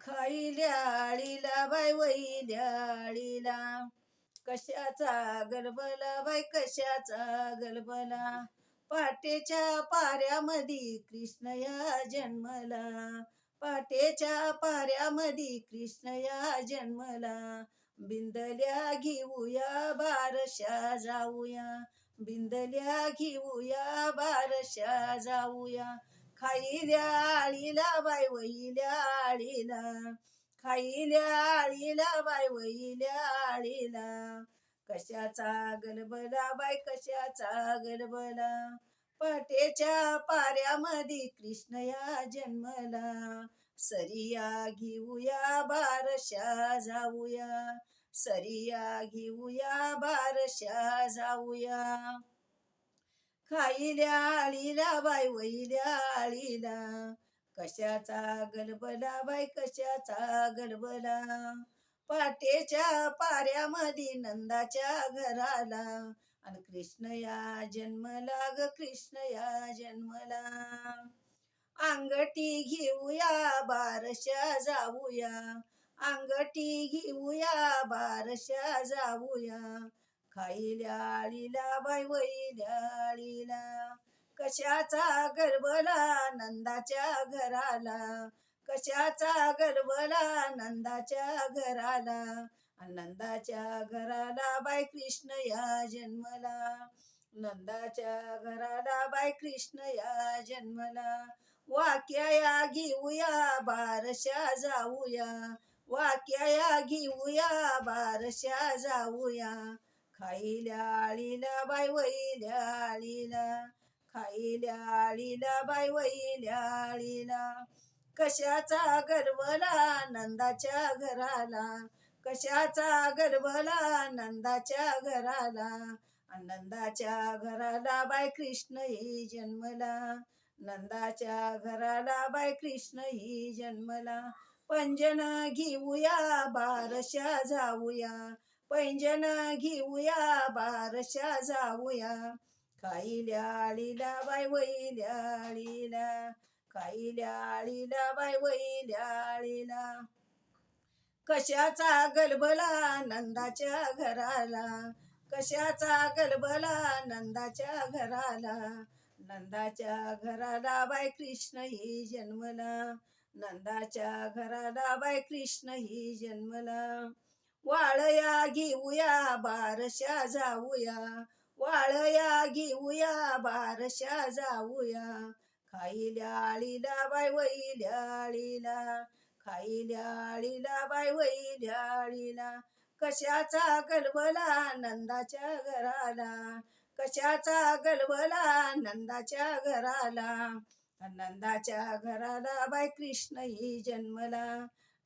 खाईल्या bye वैल्याळीला कशाचा गलबला bye कशाचा गलबला. पाटेच्या पाऱ्यामध्ये कृष्ण या जन्मला. पाटेच्या पाऱ्यामध्ये कृष्ण या जन्मला. बिंदल्या घेऊया बारशा जाऊया. बिंदल्या घेऊया बारशा जाऊया. खाईल्या आळीला बाय वहिल्या आळीला. खाईल्या आळीला बाय वहिल्या आळीला. कशाचा गलबला बाय कशाचा गलबला? पाटेच्या पाऱ्यामध्ये कृष्ण या जन्मला. सरिया घेऊया बारशा जाऊया. सरिया घेऊया बारशा जाऊया. खाईल्या आळीला बाय वैल्या आळीला. कशाचा गलबला बाय कशाचा गलबला? पाटेच्या पाऱ्यामध्ये नंदाच्या घराला. आणि कृष्ण या जन्मला ग कृष्ण या जन्मला. अंगठी घेऊया बारशा जाऊया. अंगठी घेऊया बारशा जाऊया. खाईल्या आळीला बाय वैल्या आळीला कशाचा गर्भला नंदाच्या घराला? कशाचा गर्भला नंदाच्या घराला? नंदाच्या घराला बाय कृष्ण या जन्मला. नंदाच्या घराला बाय कृष्ण या जन्मला. वाक्याया घेऊया बारशा जाऊया. वाक्याया घेऊया बारशा जाऊया. खाईल्या आळीला बाय वैल्या आळीला खाईल्या आळीला बाय वैल्या आळीला कशाचा गर्वला नंदाच्या घराला? कशाचा गर्वला नंदाच्या घराला? नंदाच्या घराला बाय कृष्ण ही जन्मला. नंदाच्या घराला बाय कृष्ण ही जन्मला. पंजन घेऊया बारशा जाऊया. पैंजन घेऊया बारशा जाऊया. खाईल्या आळीला बाय वैल्या आळीला खाईल्या आळीला बाय वैल्या आळीला. कशाचा गलबला नंदाच्या घराला? कशाचा गलबला नंदाच्या घराला? नंदाच्या घराला बाय कृष्ण ही जन्मला. नंदाच्या घराला बाय कृष्ण ही जन्मला. वाळया घेऊया बारशा जाऊया वाळया घेऊया बारशा जाऊया. खाईल्या आळीला बाय वैल्या आळीला खाईल्या आळीला बाय वैल्या आळीला. कशाचा गलबला नंदाच्या घराला कशाचा गलबला नंदाच्या घराला. नंदाच्या घराला बाय कृष्ण ही जन्मला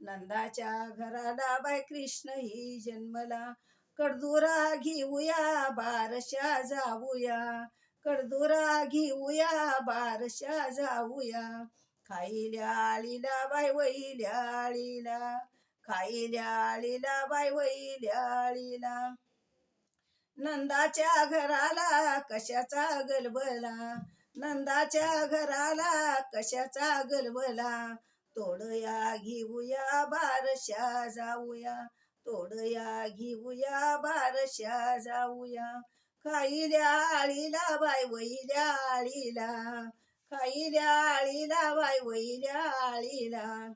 नंदाच्या घराला बाय कृष्ण ही जन्मला. कडदुरा घेऊया बारशा जाऊया. कडदुरा घेऊया बारशा जाऊया. खाईल्या आळीला बाय वैल्या आळीला. खाईल्या आळीला बाय वैल्या आळीला. नंदाच्या घराला कशाचा गलबला? नंदाच्या घराला कशाचा गलबला? तोडया घेऊया बारशा जाऊया. तोडया घेऊया बारशा जाऊया. खाईल्या आळीला बाय वैल्या आळीला. खाईल्या आळीला बाय वैल्या आळीला.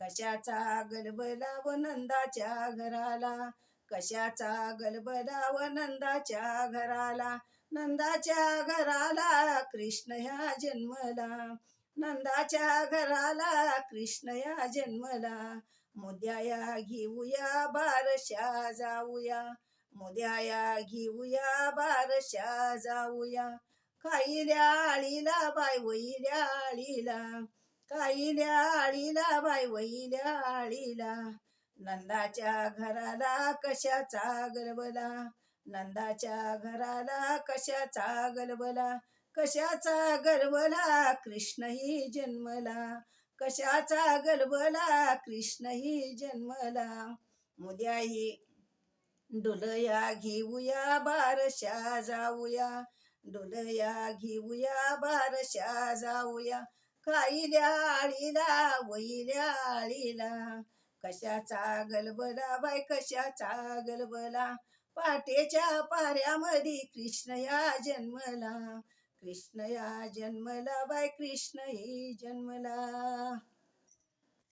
कशाचा गलबला व नंदाच्या घराला? कशाचा गलबला व नंदाच्या घराला? नंदाच्या घराला कृष्ण ह्या जन्मला. नंदाच्या घराला कृष्णया जन्मला. मुद्याया घेऊया बारशा जाऊया. मुद्याया घेऊया बारशा जाऊया. खाईल्या आळीला बाय वैल्या आळीला खाईल्या आळीला बाय वैल्या आळीला नंदाच्या घराला कशाचा गलबला? नंदाच्या घराला कशाचा गलबला? कशाचा गर्वला कृष्णही जन्मला? कशाचा गर्वला कृष्णही जन्मला? मुद्याही डुलया घेऊया बारशा जाऊया. डुलया घेऊया बारशा जाऊया. खाईल्या आळीला वैल्या आळीला. कशाचा गलबला बाय कशाचा गलबला पाटेच्या पाऱ्यामध्ये कृष्ण या जन्मला. कृष्ण या जन्मला बाय कृष्ण ही जन्मला.